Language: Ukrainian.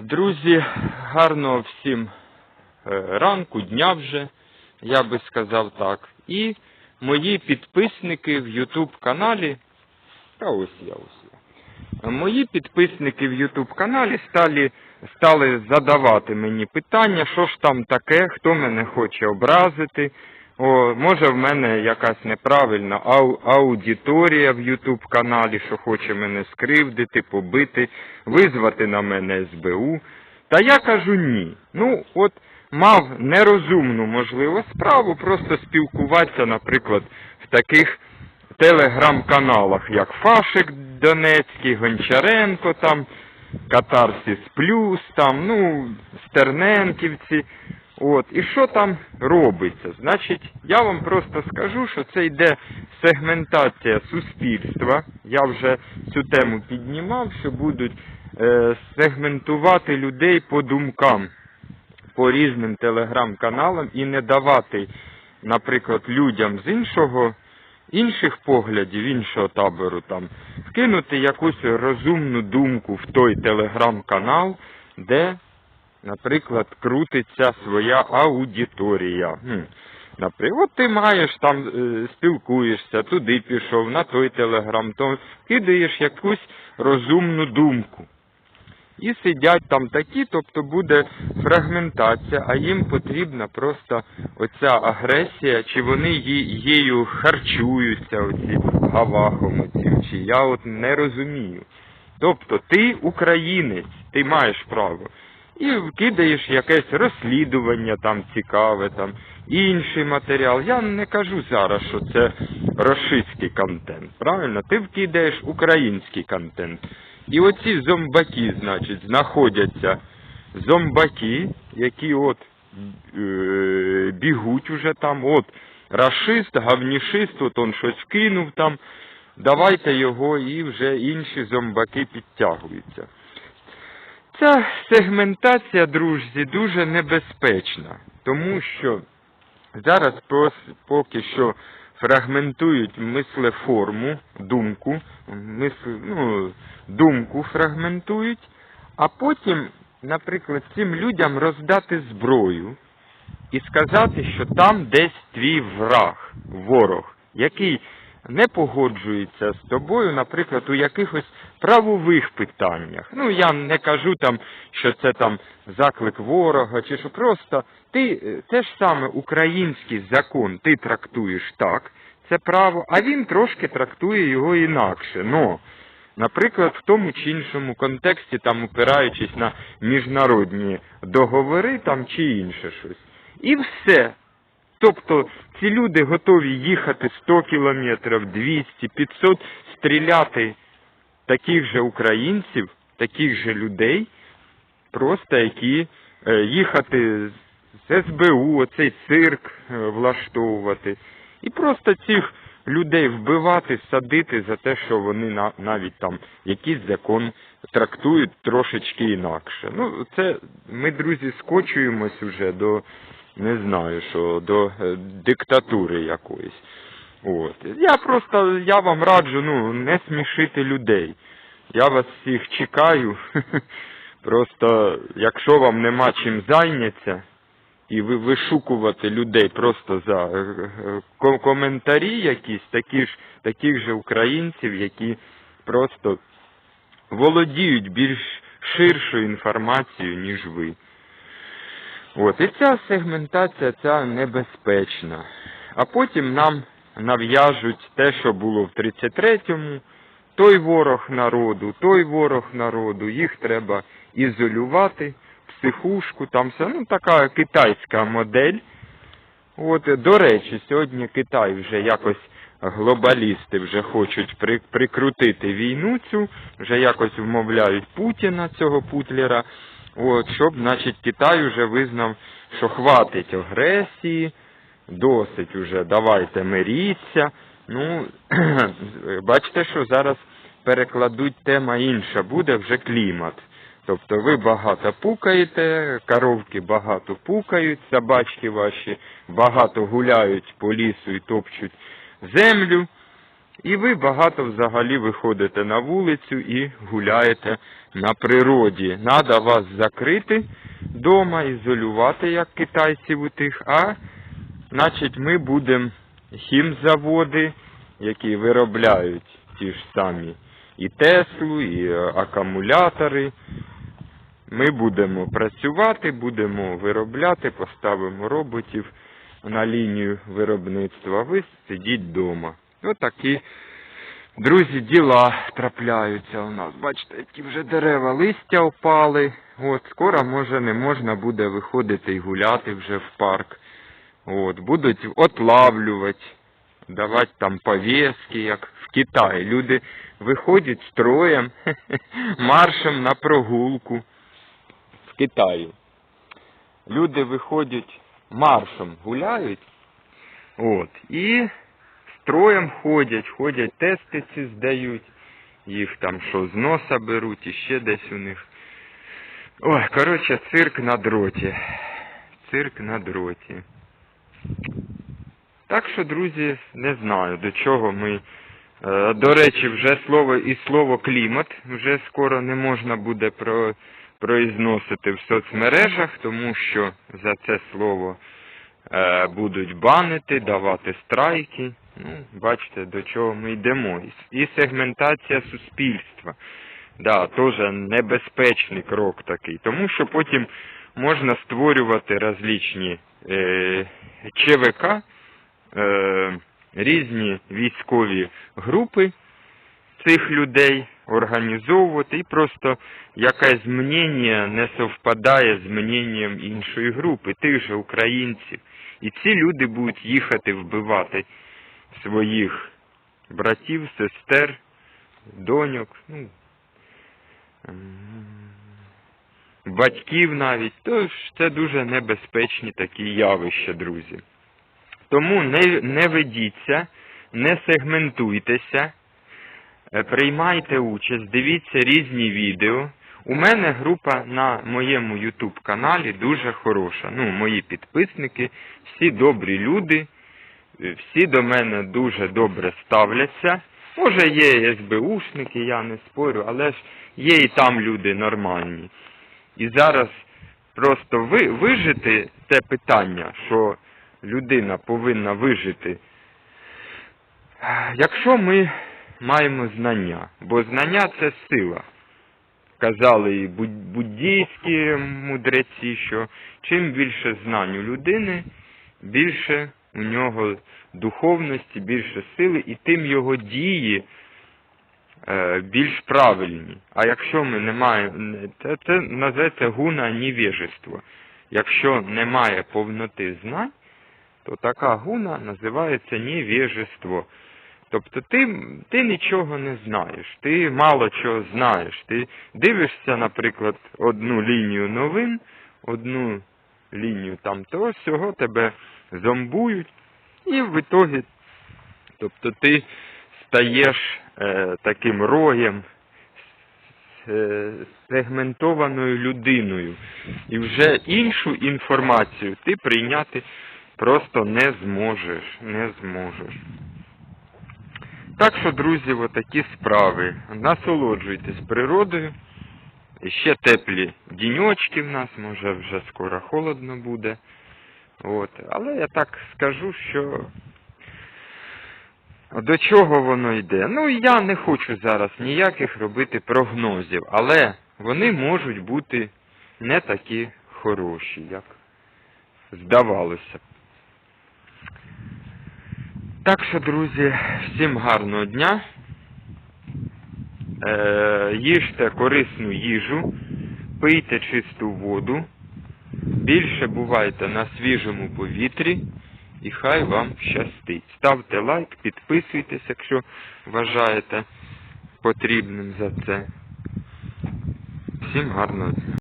Друзі, гарного всім е, ранку, дня вже, я би сказав так. І мої підписники в YouTube каналі. Та ось я ось я. Мої підписники в YouTube каналі стали, стали задавати мені питання, що ж там таке, хто мене хоче образити. О, може в мене якась неправильна ау- аудиторія в YouTube каналі, що хоче мене скривдити, побити, визвати на мене СБУ. Та я кажу ні. Ну, от мав нерозумну можливо справу просто спілкуватися, наприклад, в таких телеграм-каналах, як Фашик Донецький, Гончаренко там, Катарсіс Плюс, там, ну, Стерненківці. От, і що там робиться? Значить, я вам просто скажу, що це йде сегментація суспільства. Я вже цю тему піднімав, що будуть е, сегментувати людей по думкам, по різним телеграм-каналам і не давати, наприклад, людям з іншого, інших поглядів, іншого табору там, вкинути якусь розумну думку в той телеграм-канал, де наприклад, крутиться своя аудиторія. Наприклад, ти маєш там, е, спілкуєшся, туди пішов, на той телеграм, то кидаєш якусь розумну думку. І сидять там такі, тобто буде фрагментація, а їм потрібна просто оця агресія, чи вони її- харчуються, оці гавахом оцім, чи я от не розумію. Тобто ти українець, ти маєш право. І кидаєш якесь розслідування там цікаве, там інший матеріал. Я не кажу зараз, що це рашистський контент. Правильно? Ти вкидаєш український контент. І оці зомбаки, значить, знаходяться зомбаки, які от е, бігуть уже там, от рашист, гавнішист, от он щось кинув там. Давайте його і вже інші зомбаки підтягуються. Ця сегментація, друзі, дуже небезпечна, тому що зараз поки що фрагментують мислеформу, думку, мисл, ну, думку фрагментують, а потім, наприклад, цим людям роздати зброю і сказати, що там десь твій враг, ворог, який не погоджується з тобою, наприклад, у якихось правових питаннях. Ну, я не кажу там, що це там заклик ворога, чи що просто ти е, те ж саме український закон ти трактуєш так, це право, а він трошки трактує його інакше. Но, наприклад, в тому чи іншому контексті, там опираючись на міжнародні договори там чи інше щось. І все. Тобто ці люди готові їхати 100 кілометрів, 200, 500, стріляти таких же українців, таких же людей, просто які е, їхати з СБУ, оцей цирк е, влаштовувати. І просто цих людей вбивати, садити за те, що вони на, навіть там якийсь закон трактують трошечки інакше. Ну, це ми, друзі, скочуємось уже до не знаю, що до е, диктатури якоїсь. От. Я просто, я вам раджу, ну, не смішити людей. Я вас всіх чекаю. Просто, якщо вам нема чим зайнятися, і ви вишукувати людей просто за е, е, ко- коментарі якісь, такі ж, таких же українців, які просто володіють більш ширшою інформацією, ніж ви. От, і ця сегментація ця небезпечна. А потім нам нав'яжуть те, що було в 33-му, той ворог народу, той ворог народу, їх треба ізолювати, психушку, там все, ну така китайська модель. От, до речі, сьогодні Китай вже якось глобалісти вже хочуть при, прикрутити війну цю, вже якось вмовляють Путіна, цього Путлера, от, щоб, значить, Китай вже визнав, що хватить агресії, досить уже, давайте миріться. Ну, бачите, що зараз перекладуть тема інша, буде вже клімат. Тобто ви багато пукаєте, коровки багато пукають, собачки ваші багато гуляють по лісу і топчуть землю. І ви багато взагалі виходите на вулицю і гуляєте на природі. Надо вас закрити вдома, ізолювати, як китайців у тих, а значить ми будемо хімзаводи, які виробляють ті ж самі і Теслу, і е, акумулятори. Ми будемо працювати, будемо виробляти, поставимо роботів на лінію виробництва. Ви сидіть вдома. Отакі, друзі, діла трапляються у нас. Бачите, які вже дерева листя опали. От, скоро, може, не можна буде виходити і гуляти вже в парк. От, будуть отлавлювати, давати там пов'язки, як в Китаї. Люди виходять строєм, маршем на прогулку в Китаї. Люди виходять маршем, гуляють, от, і строєм ходять, ходять, тести ці здають, їх там що з носа беруть і ще десь у них. Ой, коротше, цирк на дроті. Цирк на дроті. Так що, друзі, не знаю, до чого ми. Е, До речі, вже слово і слово клімат вже скоро не можна буде про, произносити в соцмережах, тому що за це слово е, будуть банити, давати страйки. Ну, бачите, до чого ми йдемо. І, сегментація суспільства. Да, теж небезпечний крок такий, тому що потім можна створювати различні е, ЧВК, е, різні військові групи цих людей організовувати і просто якесь мнення не совпадає з мненням іншої групи, тих же українців. І ці люди будуть їхати вбивати своїх братів, сестер, доньок, ну, батьків навіть. Тож це дуже небезпечні такі явища, друзі. Тому не, не ведіться, не сегментуйтеся, е, приймайте участь, дивіться різні відео. У мене група на моєму YouTube каналі дуже хороша. Ну, мої підписники, всі добрі люди, всі до мене дуже добре ставляться. Може є СБУшники, я не спорю, але ж є і там люди нормальні. І зараз просто ви, вижити це питання, що людина повинна вижити. Якщо ми маємо знання, бо знання це сила. Казали і буддійські мудреці, що чим більше знань у людини, більше у нього духовності, більше сили, і тим його дії е, більш правильні. А якщо ми не маємо, це, це називається гуна невежество. Якщо немає повноти знань, то така гуна називається невежество. Тобто ти, ти нічого не знаєш, ти мало чого знаєш. Ти дивишся, наприклад, одну лінію новин, одну лінію там того всього тебе зомбують, і в ітогі, тобто ти стаєш е, таким роєм, е, сегментованою людиною. І вже іншу інформацію ти прийняти просто не зможеш, не зможеш. Так що, друзі, отакі справи. Насолоджуйтесь природою. Ще теплі діньочки в нас, може вже скоро холодно буде. От. Але я так скажу, що до чого воно йде. Ну, я не хочу зараз ніяких робити прогнозів, але вони можуть бути не такі хороші, як здавалося б. Так що, друзі, всім гарного дня. Е, їжте корисну їжу, пийте чисту воду, більше бувайте на свіжому повітрі і хай вам щастить. Ставте лайк, підписуйтесь, якщо вважаєте потрібним за це. Всім гарного дня.